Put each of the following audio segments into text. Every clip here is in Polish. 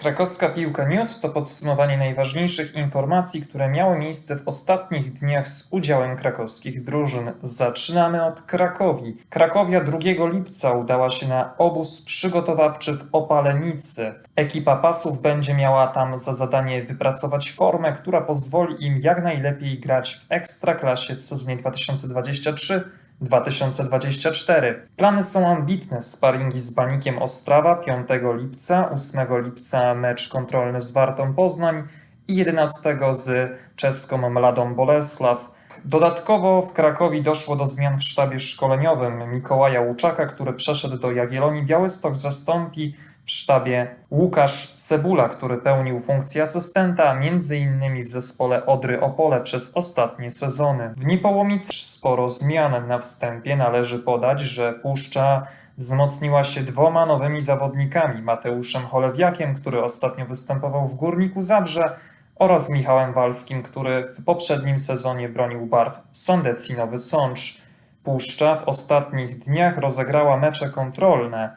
Krakowska Piłka News to podsumowanie najważniejszych informacji, które miały miejsce w ostatnich dniach z udziałem krakowskich drużyn. Zaczynamy od Krakowi. Krakowia 2 lipca udała się na obóz przygotowawczy w Opalenicy. Ekipa pasów będzie miała tam za zadanie wypracować formę, która pozwoli im jak najlepiej grać w Ekstraklasie w sezonie 2023 2024. Plany są ambitne. Sparingi z Banikiem Ostrawa 5 lipca, 8 lipca mecz kontrolny z Wartą Poznań i 11 z czeską Mladą Bolesław. Dodatkowo w Krakowie doszło do zmian w sztabie szkoleniowym. Mikołaja Łuczaka, który przeszedł do Jagiellonii Białystok, zastąpi w sztabie Łukasz Cebula, który pełnił funkcję asystenta, m.in. w zespole Odry Opole przez ostatnie sezony. W Niepołomicy sporo zmian na wstępie. Należy podać, że Puszcza wzmocniła się dwoma nowymi zawodnikami, Mateuszem Cholewiakiem, który ostatnio występował w Górniku Zabrze oraz Michałem Walskim, który w poprzednim sezonie bronił barw Sandecji Nowy Sącz. Puszcza w ostatnich dniach rozegrała mecze kontrolne,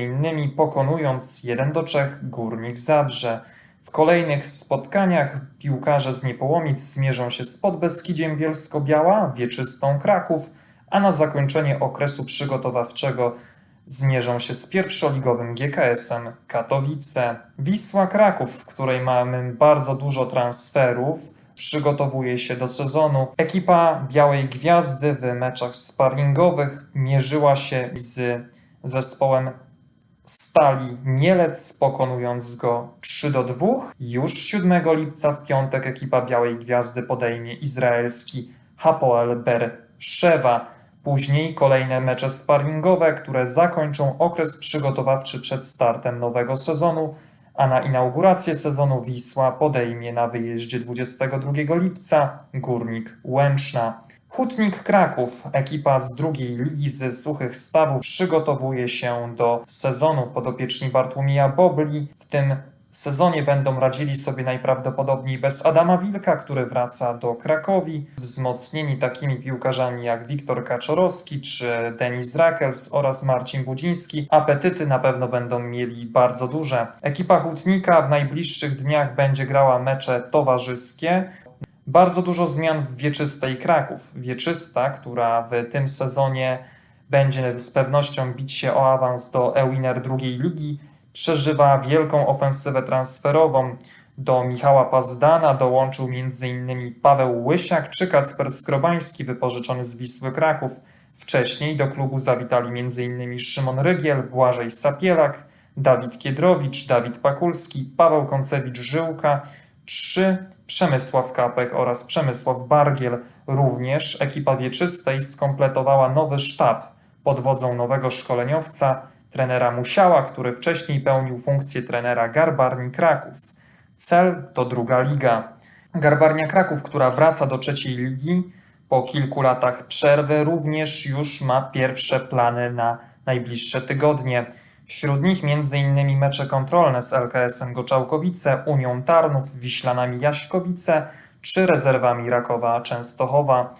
innymi pokonując 1 do 3 Górnik Zabrze. W kolejnych spotkaniach piłkarze z Niepołomic zmierzą się z Podbeskidziem Bielsko-Biała, Wieczystą Kraków, a na zakończenie okresu przygotowawczego zmierzą się z pierwszoligowym GKS-em Katowice. Wisła Kraków, w której mamy bardzo dużo transferów, przygotowuje się do sezonu. Ekipa Białej Gwiazdy w meczach sparringowych mierzyła się z zespołem Stali Mielec, pokonując go 3 do 2. Już 7 lipca w piątek ekipa Białej Gwiazdy podejmie izraelski Hapoel Ber Shewa. Później kolejne mecze sparringowe, które zakończą okres przygotowawczy przed startem nowego sezonu, a na inaugurację sezonu Wisła podejmie na wyjeździe 22 lipca Górnik Łęczna. Hutnik Kraków, ekipa z drugiej ligi z Suchych Stawów, przygotowuje się do sezonu podopieczni Bartłomieja Bobli. W tym sezonie będą radzili sobie najprawdopodobniej bez Adama Wilka, który wraca do Krakowi, wzmocnieni takimi piłkarzami jak Wiktor Kaczorowski czy Denis Rakels oraz Marcin Budziński. Apetyty na pewno będą mieli bardzo duże. Ekipa Hutnika w najbliższych dniach będzie grała mecze towarzyskie. Bardzo dużo zmian w Wieczystej Kraków. Wieczysta, która w tym sezonie będzie z pewnością bić się o awans do Ewiner drugiej ligi, przeżywa wielką ofensywę transferową. Do Michała Pazdana dołączył m.in. Paweł Łysiak czy Kacper Skrobański wypożyczony z Wisły Kraków. Wcześniej do klubu zawitali m.in. Szymon Rygiel, Błażej Sapielak, Dawid Kiedrowicz, Dawid Pakulski, Paweł Koncewicz-Żyłka, czy Przemysław Kapek oraz Przemysław Bargiel. Również ekipa wieczystej skompletowała nowy sztab pod wodzą nowego szkoleniowca, trenera Musiała, który wcześniej pełnił funkcję trenera Garbarni Kraków. Cel to druga liga. Garbarnia Kraków, która wraca do trzeciej ligi po kilku latach przerwy, również już ma pierwsze plany na najbliższe tygodnie. Wśród nich m.in. mecze kontrolne z LKS-em Goczałkowice, Unią Tarnów, Wiślanami Jaśkowice czy rezerwami Rakowa Częstochowa.